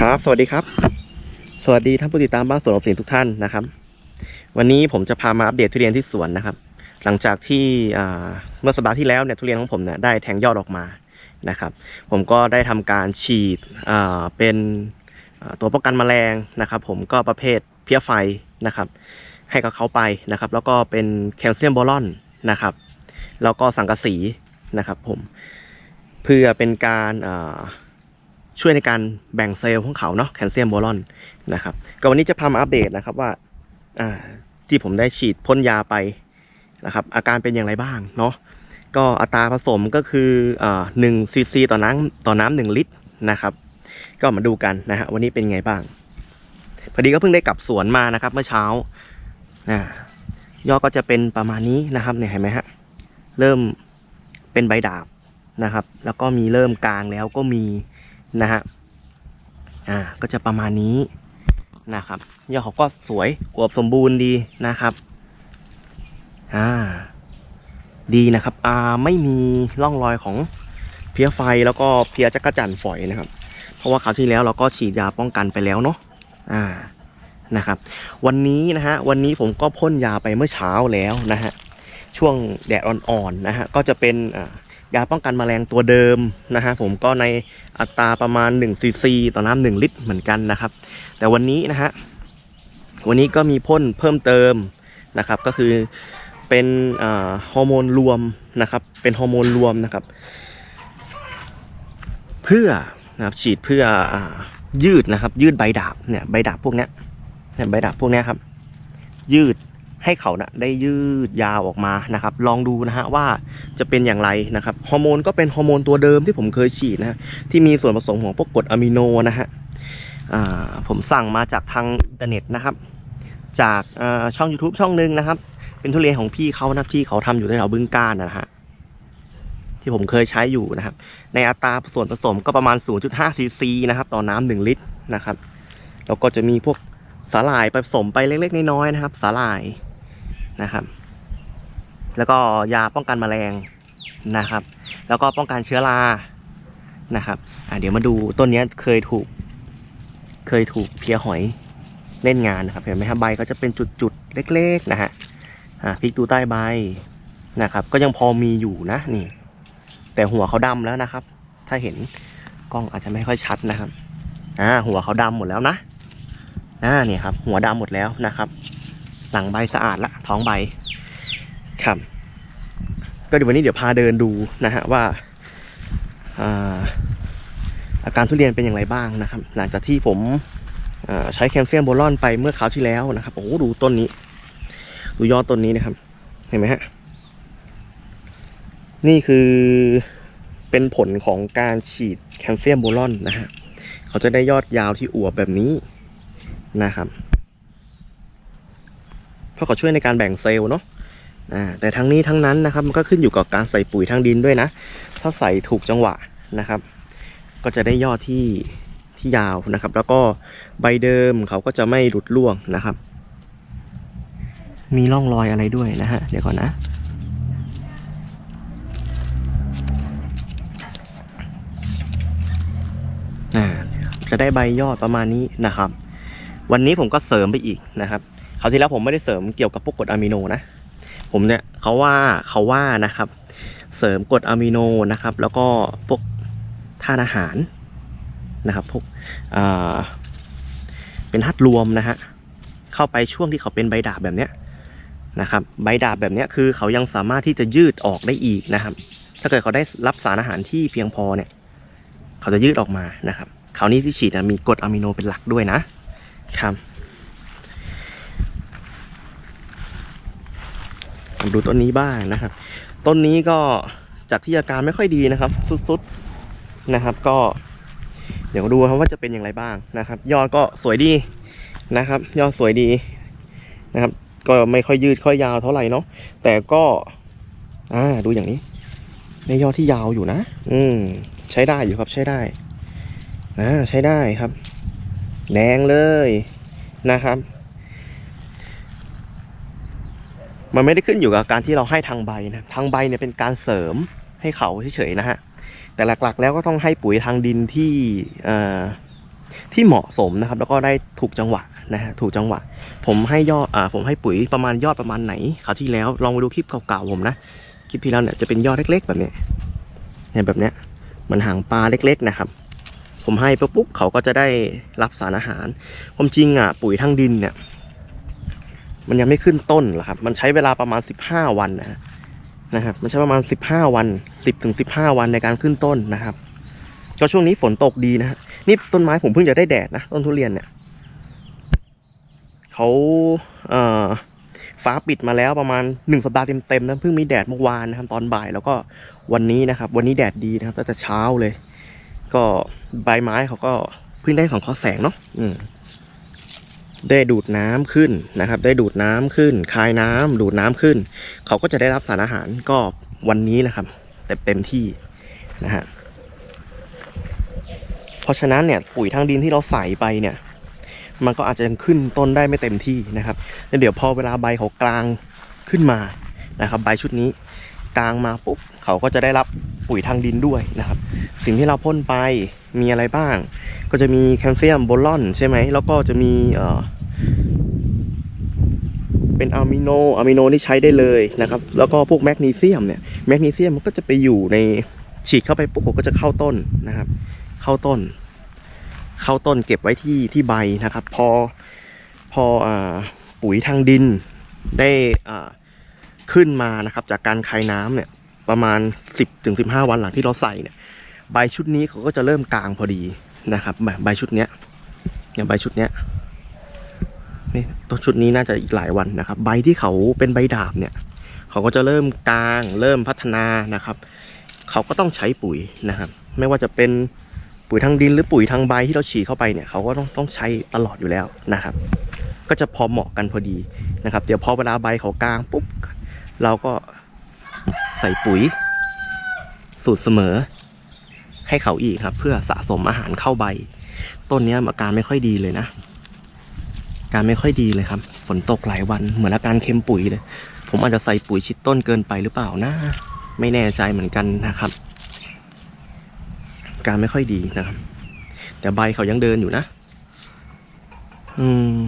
ครับ สวัสดีครับ สวัสดีท่านผู้ติดตามบ้านสวนออมสินทุกท่านนะครับ วันนี้ผมจะพามาอัปเดตทุเรียนที่สวนนะครับ หลังจากที่เมื่อสัปดาห์ที่แล้วเนี่ยทุเรียนของผมเนี่ยได้แทงยอดออกมานะครับ ผมก็ได้ทำการฉีดเป็นตัวป้องกันแมลงนะครับ ผมก็ประเภทเพี้ยไฟนะครับ ให้กับเขาไปนะครับ แล้วก็เป็นแคลเซียมโบรอนนะครับ แล้วก็สังกะสีนะครับ ผมเพื่อเป็นการ ช่วยในการแบ่งเซลล์ของเขาเนาะแคลเซียมโบรอนนะครับก็วันนี้จะพามาอัปเดตนะครับว่าที่ผมได้ฉีดพ่นยาไปนะครับอาการเป็นอย่างไรบ้างเนาะก็อัตราผสมก็คือหนึ่งซีซีต่อน้ำต่อน้ำหนึ่งลิตรนะครับ ก็มาดูกันนะฮะวันนี้เป็นไงบ้าง พอดีก็เพิ่งได้กลับสวนมานะครับ เมื่อเช้านะยอดก็จะเป็นประมาณนี้นะครับเนี่ยเห็นไหมฮะเริ่มเป็นใบดาบนะครับ แล้วก็มีเริ่มกลางแล้วก็มี นะฮะอ่าก็จะประมาณนี้นะครับยอดเขาก็สวยอวบสมบูรณ์ดีนะครับอ่าดีนะครับอ่าไม่มีร่องรอยของเพี้ยไฟแล้วก็เพี้ยจักระจั่นฝอยนะครับ เพราะว่าคราวที่แล้วเราก็ฉีดยาป้องกันไปแล้วเนาะอ่านะครับ วันนี้นะฮะวันนี้ผมก็พ่นยาไปเมื่อเช้าแล้วนะฮะช่วงแดดอ่อนๆนะฮะก็จะเป็นอ่า ยาป้องกันแมลงตัวเดิมนะฮะผมก็ในอัตราประมาณ1ซีซีต่อน้ำ1ลิตรเหมือนกันนะครับ แต่วันนี้นะฮะวันนี้ก็มีพ่นเพิ่มเติมนะครับ ก็คือเป็นฮอร์โมนรวมนะครับ เป็นฮอร์โมนรวมนะครับ เพื่อนะครับฉีดเพื่ออยืดนะครับ ยืดใบดาบเนี่ยใบดาบพวกเนี้ยเนี่ยใบดาบพวกเนี้ยครับ ยืด ให้เขานะได้ยืดยาวออกมานะครับ ลองดูนะฮะว่าจะเป็นอย่างไรนะครับฮอร์โมนก็เป็นฮอร์โมนตัวเดิมที่ผมเคยฉีดนะที่มีส่วนผสมของพวกกรดอะมิโนนะฮะผมสั่งมาจากทางอินเทอร์เน็ตนะครับ จากาช่อง YouTube ช่องหนึ่งนะครับ เป็นทุเรียนของพี่เขานะที่เขาทำอยู่ในแถวบึงกาฬนะฮะที่ผมเคยใช้อยู่นะครับ ในอัตราส่วนผสมก็ประมาณ 0.5ซีซีนะครับ ต่อน้ำหนึ่งลิตรนะครับแล้วก็จะมีพวกสาหร่ายผสมไปเล็กๆน้อยๆนะครับ สาหร่าย นะครับ แล้วก็ยาป้องกันแมลงนะครับ แล้วก็ป้องกันเชื้อรานะครับอะเดี๋ยวมาดูต้นนี้เคยถูก เคยถูกเพียหอยเล่นงานนะครับเห็นไหมครับใบก็จะเป็นจุดๆเล็กๆนะฮะอะพลิกดูใต้ใบนะครับ ก็ยังพอมีอยู่นะนี่ แต่หัวเขาดำแล้วนะครับ ถ้าเห็นกล้องอาจจะไม่ค่อยชัดนะครับอ่าหัวเขาดำหมดแล้วนะอ่าเนี่ยครับ หัวดำหมดแล้วนะครับ หลังใบสะอาดละท้องใบครับ ก็เดี๋ยววันนี้เดี๋ยวพาเดินดูนะฮะว่าอาอาการทุเรียนเป็นอย่างไรบ้างนะครับ หลังจากที่ผมใช้แคลเซียมโบรอนไปเมื่อคราวที่แล้วนะครับโอ้โหดูต้นนี้ ดูยอดต้นนี้นะครับ เห็นไหมฮะนี่คือเป็นผลของการฉีดแคลเซียมโบรอนนะฮะ เขาจะได้ยอดยาวที่อวบแบบนี้นะครับ เพราะเขาช่วยในการแบ่งเซลล์เนาะแต่ทั้งนี้ทั้งนั้นนะครับมันก็ขึ้นอยู่กับการใส่ปุ๋ยทางดินด้วยนะ ถ้าใส่ถูกจังหวะนะครับ ก็จะได้ยอดที่ที่ยาวนะครับ แล้วก็ใบเดิมเขาก็จะไม่หลุดร่วงนะครับ มีร่องรอยอะไรด้วยนะฮะเดี๋ยวก่อนนะจะได้ใบยอดประมาณนี้นะครับ วันนี้ผมก็เสริมไปอีกนะครับาวที่แล้วผมไม่ได้เสริมเกี่ยวกับพวกกรดอะมิโนนะ ผมเนี่ยเขาว่าเขาว่านะครับ เสริมกรดอะมิโนนะครับ แล้วก็พวกธาตุอาหารนะครับพวกเป็นธาตุรวมนะฮะเข้าไปช่วงที่เขาเป็นใบดาบแบบเนี้ยนะครับ ใบดาบแบบเนี้ยคือเขายังสามารถที่จะยืดออกได้อีกนะครับ ถ้าเกิดเขาได้รับสารอาหารที่เพียงพอเนี่ย เขาจะยืดออกมานะครับ คราวนี้ที่ฉีดนะมีกรดอะมิโนเป็นหลักด้วยนะครับ มา ดูต้นนี้บ้างนะครับ ต้นนี้ก็จากที่อาการไม่ค่อยดีนะครับ สุดๆนะครับ ก็ เดี๋ยวดูครับว่าจะเป็นอย่างไรบ้างนะครับ ยอดก็สวยดีนะครับ ยอดสวยดีนะครับ ก็ไม่ค่อยยืดค่อยยาวเท่าไหร่เนาะแต่ก็ อ่าดูอย่างนี้ ในยอดที่ยาวอยู่นะ อืม ใช้ได้อยู่ครับใช้ได้อ่าใช้ได้ครับแดงเลยนะครับ มันไม่ได้ขึ้นอยู่กับการที่เราให้ทางใบนะทางใบเนี่ยเป็นการเสริมให้เขาเฉยๆนะฮะแต่หลักๆ แล้วก็ต้องให้ปุ๋ยทางดินที่เอ่อที่เหมาะสมนะครับ แล้วก็ได้ถูกจังหวะนะฮะถูกจังหวะ ผมให้ยอดอ่าผมให้ปุ๋ยประมาณยอดประมาณไหนคราวที่แล้วลองไปดูคลิปเก่าๆผมนะคลิปที่แล้วเนี่ยจะเป็นยอดเล็ก ๆ แบบนี้เนี่ยแบบเนี้ยเหมันหางปลาเล็ก ๆ นะครับ ผมให้ปุ๊บเขาก็จะได้รับสารอาหารความจริงอะปุ๋ยทางดินเนี่ย มันยังไม่ขึ้นต้นหรอครับ มันใช้เวลาประมาณสิบห้าวันนะนะครับ มันใช้ประมาณสิบห้าวันสิบถึงสิบห้าวันในการขึ้นต้นนะครับ ก็ช่วงนี้ฝนตกดีนะฮะนี่ต้นไม้ผมเพิ่งจะได้แดดนะต้นทุเรียนเนี่ยเขาเอ่อฟ้าปิดมาแล้วประมาณหนึ่งสัปดาห์เต็มๆนะเพิ่งมีแดดเมื่อวานนะครับตอนบ่ายแล้วก็วันนี้นะครับ วันนี้แดดดีนะครับตั้งแต่เช้าเลย ก็ใบไม้เขาก็เพิ่งได้สองข้อแสงเนาะอืม ได้ดูดน้ำขึ้นนะครับ ได้ดูดน้ำขึ้น คายน้ำดูดน้ำขึ้น เขาก็จะได้รับสารอาหารก็วันนี้นะครับเต็มเต็มที่นะฮะเพราะฉะนั้นเนี่ยปุ๋ยทางดินที่เราใส่ไปเนี่ยมันก็อาจจะยังขึ้นต้นได้ไม่เต็มที่นะครับแล้วเดี๋ยวพอเวลาใบเขากลางขึ้นมานะครับ ใบชุดนี้กลางมาปุ๊บเขาก็จะได้รับ ปุ๋ยทางดินด้วยนะครับ สิ่งที่เราพ่นไปมีอะไรบ้าง ก็จะมีแคลเซียมโบลอนใช่ไหมแล้วก็จะมีเอ่อเป็นอะมิโนอะมิโนนี่ใช้ได้เลยนะครับ แล้วก็พวกแมกนีเซียมเนี่ยแมกนีเซียมมันก็จะไปอยู่ในฉีดเข้าไปปุ๊บก็จะเข้าต้นนะครับ เข้าต้น เข้าต้นเก็บไว้ที่ที่ใบนะครับ พอพออปุ๋ยทางดินได้อ่าขึ้นมานะครับ จากการคายน้ำเนี่ย ประมาณ 10ถึง15 วันหลังที่เราใส่เนี่ยใบชุดนี้เขาก็จะเริ่มกลางพอดีนะครับใบใบชุดเนี้ยอย่างใบชุดเนี้ยนี่ต้นชุดนี้น่าจะอีกหลายวันนะครับ ใบที่เขาเป็นใบดาบเนี่ยเขาก็จะเริ่มกลาง เริ่มพัฒนานะครับเขาก็ต้องใช้ปุ๋ยนะครับ ไม่ว่าจะเป็นปุ๋ยทางดินหรือปุ๋ยทางใบที่เราฉีดเข้าไปเนี่ยเขาก็ต้องต้องใช้ตลอดอยู่แล้วนะครับ ก็จะพอเหมาะกันพอดีนะครับ เดี๋ยวพอเวลาใบเขากลางปุ๊บเราก็ ส่ปุ๋ย สูตรเสมอ ให้เขาอีกครับ เพื่อสะสมอาหารเข้าใบ ต้นนี้อาการไม่ค่อยดีเลยนะอาการไม่ค่อยดีเลยครับ ฝนตกหลายวันเหมือนอาการเค็มปุ๋ยเลย ผมอาจจะใส่ปุ๋ยชิดต้นเกินไปหรือเปล่านะ ไม่แน่ใจเหมือนกันนะครับอาการไม่ค่อยดีนะครับ แต่ใบเขายังเดินอยู่นะ อืม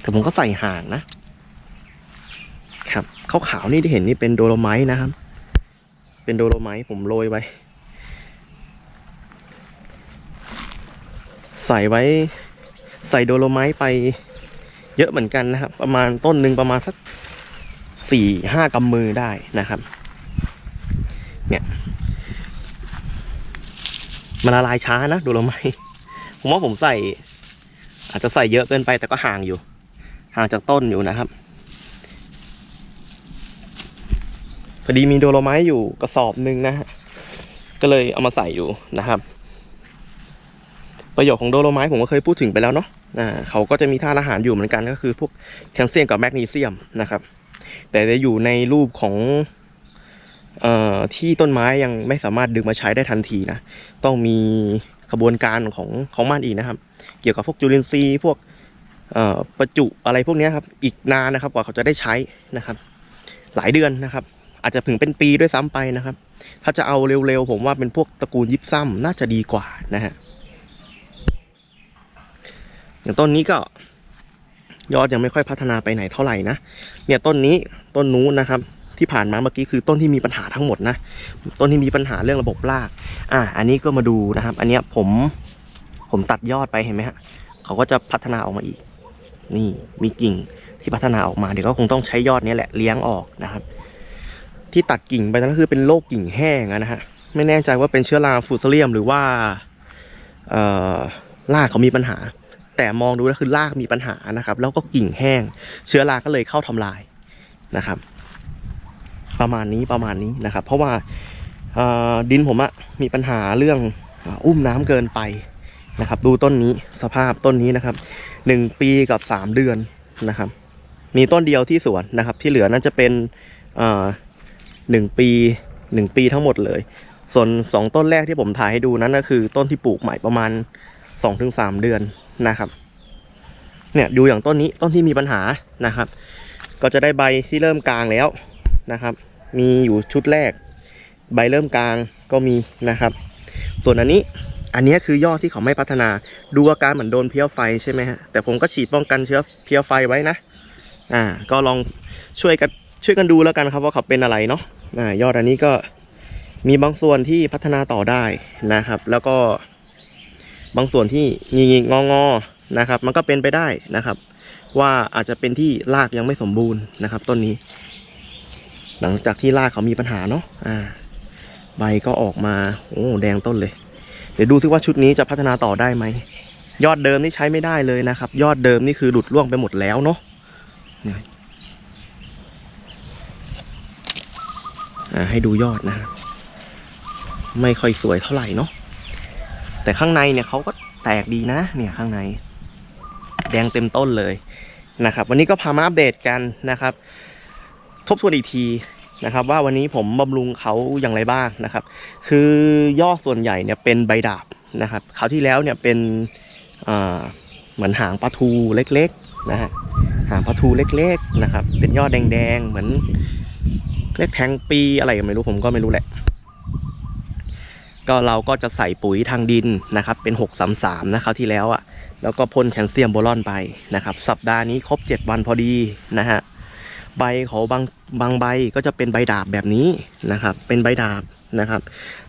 แต่ผมก็ใส่ห่างนะ ขาวๆนี่ที่เห็นนี่เป็นโดโลไมต์นะครับ เป็นโดโลไมต์ผมโรยไว้ ใส่ไว้ ใส่โดโลไมต์ไปเยอะเหมือนกันนะครับ ประมาณต้นหนึ่งประมาณสักสี่ห้ากำมือได้นะครับ เนี่ยมันละลายช้านะโดโลไมต์ผมว่าผมใส่ อาจจะใส่เยอะเกินไปแต่ก็ห่างอยู่ ห่างจากต้นอยู่นะครับ พอดีมีโดโลไมต์อยู่กระสอบหนึ่งนะฮะก็เลยเอามาใส่อยู่นะครับ ประโยชน์ของโดโลไมต์ผมก็เคยพูดถึงไปแล้วเนาะอ่าเขาก็จะมีธาตุอาหารอยู่เหมือนกันก็คือพวกแคลเซียมกับแมกนีเซียมนะครับ แต่จะอยู่ในรูปของเอ่อที่ต้นไม้ยังไม่สามารถดึงมาใช้ได้ทันทีนะ ต้องมีกระบวนการของของมันอีกนะครับ เกี่ยวกับพวกจุลินทรีย์พวกประจุอะไรพวกนี้ครับ อีกนานนะครับกว่าเขาจะได้ใช้นะครับ หลายเดือนนะครับ อาจจะถึงเป็นปีด้วยซ้ำไปนะครับ ถ้าจะเอาเร็วๆ ผมว่าเป็นพวกตระกูลยิปซัมน่าจะดีกว่านะฮะอย่างต้นนี้ก็ยอดยังไม่ค่อยพัฒนาไปไหนเท่าไหร่นะ เนี่ยต้นนี้ต้นนู้นนะครับ ที่ผ่านมาเมื่อกี้คือต้นที่มีปัญหาทั้งหมดนะ ต้นที่มีปัญหาเรื่องระบบราก อ่า อันนี้ก็มาดูนะครับ อันเนี้ยผมผมตัดยอดไปเห็นไหมฮะเขาก็จะพัฒนาออกมาอีก นี่มีกิ่งที่พัฒนาออกมาเดี๋ยวก็คงต้องใช้ยอดนี้แหละเลี้ยงออกนะครับ ที่ตัดกิ่งไปนั่นก็คือเป็นโรคกิ่งแห้งนะฮะไม่แน่ใจว่าเป็นเชื้อราฟูซเลียมหรือว่าเรากเขามีปัญหา แต่มองดูแล้วคือรากมีปัญหานะครับ แล้วก็กิ่งแห้ง เชื้อราก็เลยเข้าทำลายนะครับ ประมาณนี้ประมาณนี้นะครับ เพราะว่าดินผมอะมีปัญหาเรื่องอุ้มน้ำเกินไปนะครับ ดูต้นนี้สภาพต้นนี้นะครับหนึ่งปีกับสามเดือนนะครับ มีต้นเดียวที่สวนนะครับ ที่เหลือน่าจะเป็น เอ่อหนึ่งปีหนึ่งปีทั้งหมดเลย ส่วนสองต้นแรกที่ผมถ่ายให้ดูนั้นก็คือ ต้นที่ปลูกใหม่ประมาณสองถึงสามเดือนนะครับ เนี่ยดูอย่างต้นนี้ต้นที่มีปัญหานะครับ ก็จะได้ใบที่เริ่มกลางแล้วนะครับ มีอยู่ชุดแรก ใบเริ่มกลางก็มีนะครับ ส่วนอันนี้อันนี้คือยอดที่เขาไม่พัฒนา ดูอาการเหมือนโดนเพี้ยไฟใช่ไหมฮะ แต่ผมก็ฉีดป้องกันเชื้อเพี้ยไฟไว้นะ อ่า ก็ลองช่วยกันช่วยกันดูแล้วกันครับว่าเขาเป็นอะไรเนาะ ยอดอันนี้ก็มีบางส่วนที่พัฒนาต่อได้นะครับ แล้วก็บางส่วนที่งีงงองอๆนะครับ มันก็เป็นไปได้นะครับ ว่าอาจจะเป็นที่รากยังไม่สมบูรณ์นะครับ ต้นนี้ หลังจากที่รากเขามีปัญหาเนาะอ่า ใบก็ออกมาโอ้แดงต้นเลย เดี๋ยวดูซิว่าชุดนี้จะพัฒนาต่อได้ไหมยอดเดิมนี่ใช้ไม่ได้เลยนะครับ ยอดเดิมนี่คือหลุดร่วงไปหมดแล้วเนาะเนี่ยอ่า ให้ดูยอดนะครับไม่ค่อยสวยเท่าไหร่เนาะแต่ข้างในเนี่ยเขาก็แตกดีนะ เนี่ยข้างใน แดงเต็มต้นเลยนะครับ วันนี้ก็พามาอัปเดตกันนะครับ ทบทวนอีกทีนะครับ ว่าวันนี้ผมบำรุงเขาอย่างไรบ้างนะครับ คือยอดส่วนใหญ่เนี่ยเป็นใบดาบนะครับคราวที่แล้วเนี่ยเป็นเหมือนหางปลาทูเล็กๆนะฮะหางปลาทูเล็ก ๆ นะครับ เป็นยอดแดงๆเหมือน เรียกแทงปีอะไรก็ไม่รู้ผมก็ไม่รู้แหละ ก็เราก็จะใส่ปุ๋ยทางดินนะครับ เป็น 633 นะคราวที่แล้วอะ่ะ แล้วก็พ่นแคลเซียมโบรอนไปนะครับ สัปดาห์นี้ครบ 7 วันพอดีนะฮะใบเขาบางบางใบก็จะเป็นใบดาบแบบนี้นะครับ เป็นใบดาบนะครับ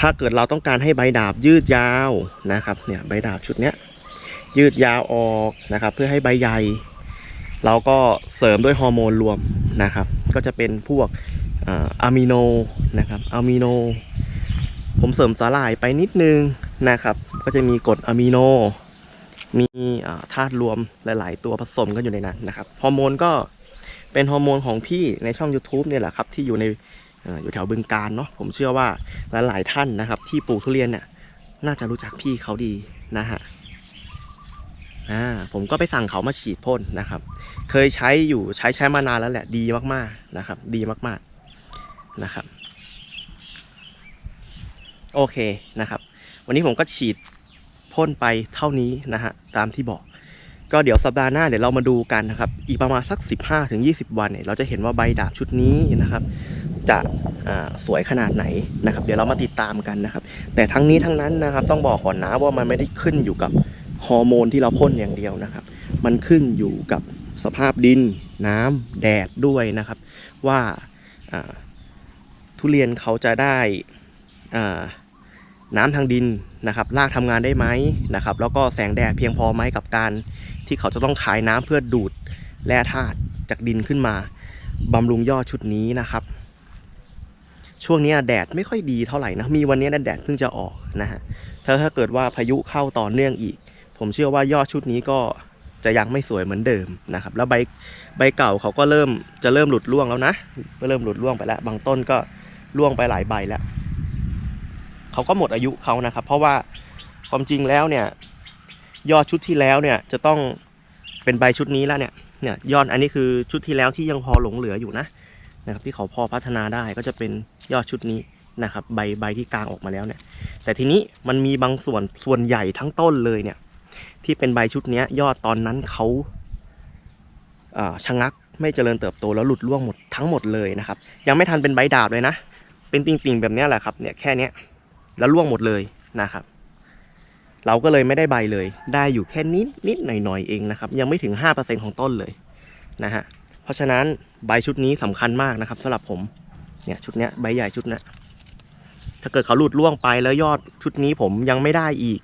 ถ้าเกิดเราต้องการให้ใบดาบยืดยาวนะครับ เนี่ยใบดาบชุดเนี้ยยืดยาวออกนะครับ เพื่อให้ใบใหญ่ เราก็เสริมด้วยฮอร์โมนรวมนะครับ ก็จะเป็นพวกอะมิโนนะครับอะมิโน ผมเสริมสาหร่ายไปนิดนึงนะครับ ก็จะมีกรดอะมิโน มีธาตุรวมหลาย ๆ ตัวผสมกันอยู่ในนั้นนะครับฮอร์โมนก็เป็นฮอร์โมนของพี่ในช่อง YouTube เนี่ยแหละครับ ที่อยู่ในออยู่แถวบึงการเนาะผมเชื่อว่าหลาย ๆ ท่านนะครับ ที่ปลูกทุเรียนเนี่ยน่าจะรู้จักพี่เขาดีนะฮะ อ่าผมก็ไปสั่งเขามาฉีดพ่นนะครับ เคยใช้อยู่ใช้ใช้มานานแล้วแหละดีมากๆนะครับ ดีมากๆนะครับ โอเคนะครับ วันนี้ผมก็ฉีดพ่นไปเท่านี้นะฮะตามที่บอก ก็เดี๋ยวสัปดาห์หน้าเดี๋ยวเรามาดูกันนะครับ อีกประมาณสัก 15-20ถึง20วันเนี่ยเราจะเห็นว่าใบดาบชุดนี้นะครับ จะสวยขนาดไหนนะครับ เดี๋ยวเรามาติดตามกันนะครับ แต่ทั้งนี้ทั้งนั้นนะครับ ต้องบอกก่อนนะว่ามันไม่ได้ขึ้นอยู่กับ ฮอร์โมนที่เราพ่นอย่างเดียวนะครับ มันขึ้นอยู่กับสภาพดินน้ำแดดด้วยนะครับ ว่าทุเรียนเขาจะได้น้ำทางดินนะครับรากทำงานได้ไหมนะครับ แล้วก็แสงแดดเพียงพอไหมกับการที่เขาจะต้องขายน้ำเพื่อดูดแร่ธาตุจากดินขึ้นมาบำรุงยอดชุดนี้นะครับ ช่วงนี้แดดไม่ค่อยดีเท่าไหร่นะมีวันนี้แดดเพิ่งจะออกนะฮะถ้าถ้าเกิดว่าพายุเข้าต่อเนื่องอีก ผมเชื่อว่ายอดชุดนี้ก็จะยังไม่สวยเหมือนเดิมนะครับ แล้วใบใบเก่าเขาก็เริ่มจะเริ่มหลุดร่วงแล้วนะก็เริ่มหลุดร่วงไปแล้ว บางต้นก็ร่วงไปหลายใบแล้วเขาก็หมดอายุเขานะครับ เพราะว่าความจริงแล้วเนี่ย ยอดชุดที่แล้วเนี่ยจะต้องเป็นใบชุดนี้แล้วเนี่ยเนี่ยยอดอันนี้คือชุดที่แล้วที่ยังพอหลงเหลืออยู่นะนะครับ ที่เขาพอพัฒนาได้ก็จะเป็นยอดชุดนี้นะครับ ใบใบที่กลางออกมาแล้วเนี่ย แต่ทีนี้มันมีบางส่วนส่วนใหญ่ทั้งต้นเลยเนี่ย ที่เป็นใบชุดนี้ยอดตอนนั้นเขาชะงักไม่เจริญเติบโตแล้วหลุดร่วงหมดทั้งหมดเลยนะครับ ยังไม่ทันเป็นใบดาบเลยนะ เป็นติ่งๆแบบนี้แหละครับเนี่ยแค่นี้แล้วร่วงหมดเลยนะครับ เราก็เลยไม่ได้ใบเลย ได้อยู่แค่นิดนิดหน่อยๆเองนะครับ ยังไม่ถึง 5%ของต้นเลยนะฮะเพราะฉะนั้นใบชุดนี้สำคัญมากนะครับสำหรับผมเนี่ยชุดเนี้ยใบใหญ่ชุดเนี้ยถ้าเกิดเขาหลุดร่วงไปแล้วยอดชุดนี้ผมยังไม่ได้อีก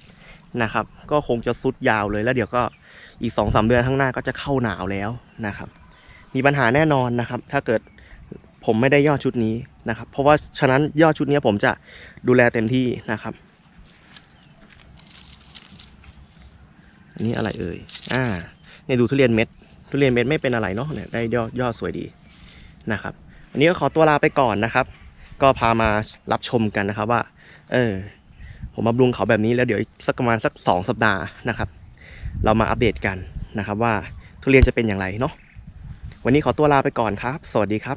นะครับ ก็คงจะสุดยาวเลยแล้วเดี๋ยวก็อีกสองสามเดือนข้างหน้าก็จะเข้าหนาวแล้วนะครับ มีปัญหาแน่นอนนะครับ ถ้าเกิดผมไม่ได้ยอดชุดนี้นะครับ เพราะว่าฉะนั้นยอดชุดนี้ผมจะดูแลเต็มที่นะครับ อันนี้อะไรเอ่ยอ่าเนี่ยดูทุเรียนเม็ด ทุเรียนเม็ดไม่เป็นอะไรเนาะเนี่ยได้ยอดยอดสวยดีนะครับวันนี้ก็ขอตัวลาไปก่อนนะครับ ก็พามารับชมกันนะครับว่า เออ ผมบำรุงเขาแบบนี้แล้วเดี๋ยวสักประมาณสักสองสัปดาห์นะครับ เรามาอัปเดตกันนะครับว่าทุเรียนจะเป็นอย่างไรเนาะวันนี้ขอตัวลาไปก่อนครับ สวัสดีครับ